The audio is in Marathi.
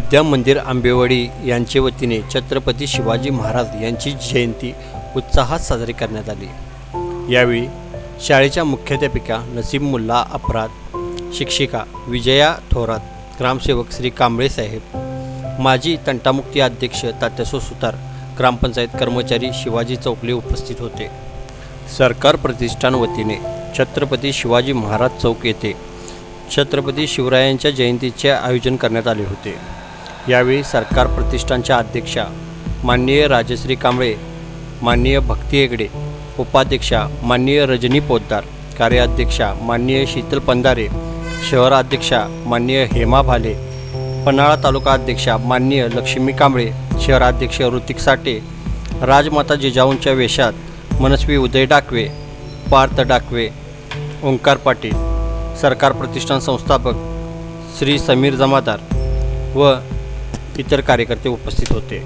विद्या मंदिर आंबेवाडी यांचे वतीने छत्रपती शिवाजी महाराज यांची जयंती उत्साहात साजरी करण्यात आली. यावेळी शाळेच्या मुख्याध्यापिका नसीम मुल्ला अपराध शिक्षिका विजया थोरात ग्रामसेवक श्री कांबळे साहेब माजी तंटामुक्ती अध्यक्ष तात्यासो सुतार ग्रामपंचायत कर्मचारी शिवाजी चौकले उपस्थित होते. सरकार प्रतिष्ठान वतीने छत्रपती शिवाजी महाराज चौक येथे छत्रपती शिवरायांच्या जयंतीचे आयोजन करण्यात आले होते. यावेळी सरकार प्रतिष्ठानच्या अध्यक्षा माननीय राजश्री कांबळे माननीय भक्ती हेगडे उपाध्यक्षा माननीय रजनी पोद्दार कार्याध्यक्षा माननीय शीतल पंधारे शहराध्यक्षा माननीय हेमा भाले पन्हाळा तालुका अध्यक्षा माननीय लक्ष्मी कांबळे शहराध्यक्ष ऋतिक साठे राजमाता जिजाऊंच्या वेशात मनस्वी उदय डाकवे पार्थ डाकवे ओंकार पाटील सरकार प्रतिष्ठान संस्थापक श्री समीर जमादार व इतर कार्यकर्ते उपस्थित होते.